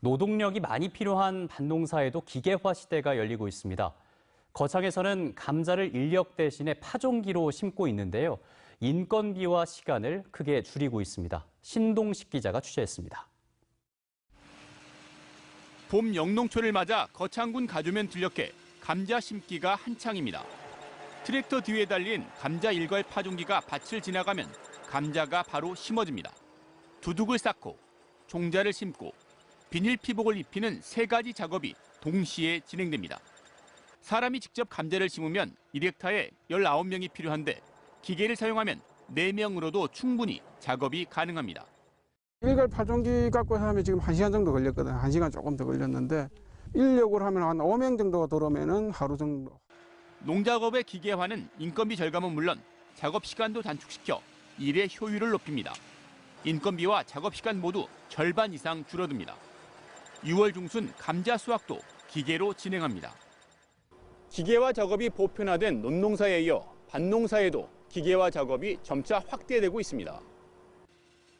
노동력이 많이 필요한 밭농사에도 기계화 시대가 열리고 있습니다. 거창에서는 감자를 인력 대신에 파종기로 심고 있는데요. 인건비와 시간을 크게 줄이고 있습니다. 신동식 기자가 취재했습니다. 봄 영농초를 맞아 거창군 가주면 들녘에 감자 심기가 한창입니다. 트랙터 뒤에 달린 감자 일괄 파종기가 밭을 지나가면 감자가 바로 심어집니다. 두둑을 쌓고 종자를 심고 비닐 피복을 입히는 세 가지 작업이 동시에 진행됩니다. 사람이 직접 감자를 심으면 1헥타에 19명이 필요한데 기계를 사용하면 4명으로도 충분히 작업이 가능합니다. 일괄 파종기 갖고 하면 지금 1시간 정도 걸렸거든. 요 1시간 조금 더 걸렸는데 인력으로 하면 한 5명 정도가 들어오면은 하루 정도. 농작업의 기계화는 인건비 절감은 물론 작업 시간도 단축시켜 일의 효율을 높입니다. 인건비와 작업 시간 모두 절반 이상 줄어듭니다. 6월 중순 감자 수확도 기계로 진행합니다. 기계화 작업이 보편화된 논농사에 이어 밭농사에도 기계화 작업이 점차 확대되고 있습니다.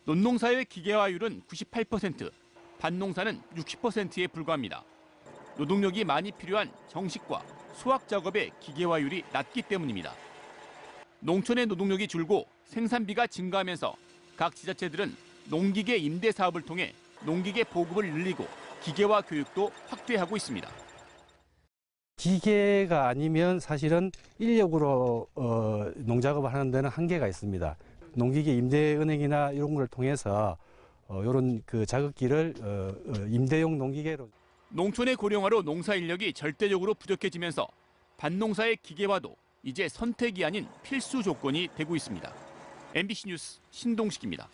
논농사의 기계화율은 98%, 밭농사는 60%에 불과합니다. 노동력이 많이 필요한 정식과 수확 작업의 기계화율이 낮기 때문입니다. 농촌의 노동력이 줄고 생산비가 증가하면서 각 지자체들은 농기계 임대 사업을 통해 농기계 보급을 늘리고 기계화 교육도 확대하고 있습니다. 기계가 아니면 사실은 인력으로 어, 농작업을 하는 데는 한계가 있습니다. 농기계 임대은행이나 이런 걸 통해서 어, 이런 그 자극기를 어, 어, 임대용 농기계로 농촌의 고령화로 농사 인력이 절대적으로 부족해지면서 밭농사의 기계화도 이제 선택이 아닌 필수 조건이 되고 있습니다. MBC 뉴스 신동식입니다.